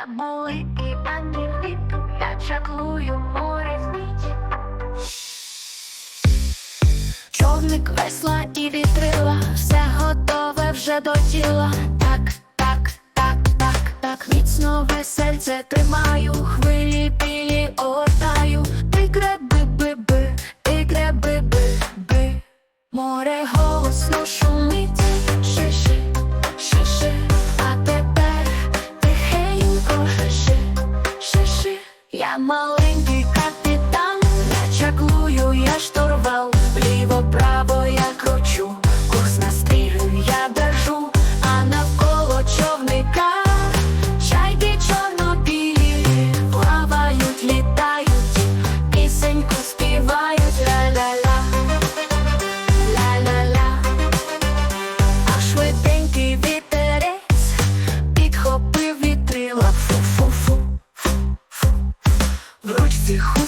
Я маленький ангелік, я чаклую море зміті. Човник, весла і вітрила, все готове вже до тіла. Так, так, так, так, так, міцно весельце тримаю, хвилі білі отаю. Тигре би би би, тигре би би би. Море голосно шумить, Я маленький капітан, я чаклую, я штурвал,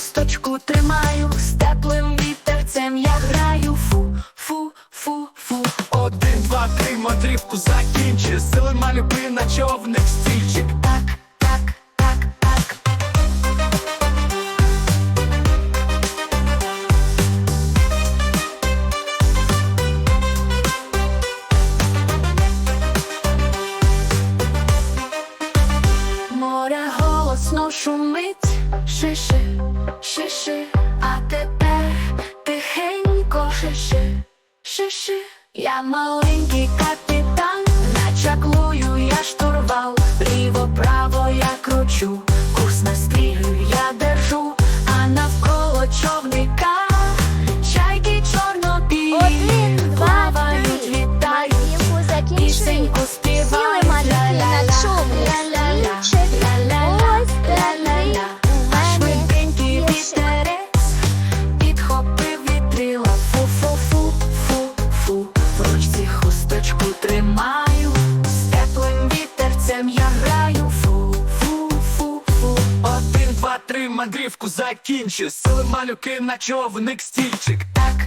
хусточку тримаю, з теплим вітерцем я граю. Фу-фу-фу-фу. Один, два, три, мандрівку закінчи Сили малюби на човник стільчик Так, так, так, так. Море голосно шумить, шиши, шиши, а тепер тихенько шиши, шиши. Я маленький капітан, начаклую я штурвал, ліво, право я кручу, вітерцем я граю. Фу-фу-фу-фу. Один, два, три, мандрівку закінчу. Сили малюки на човник стільчик Так,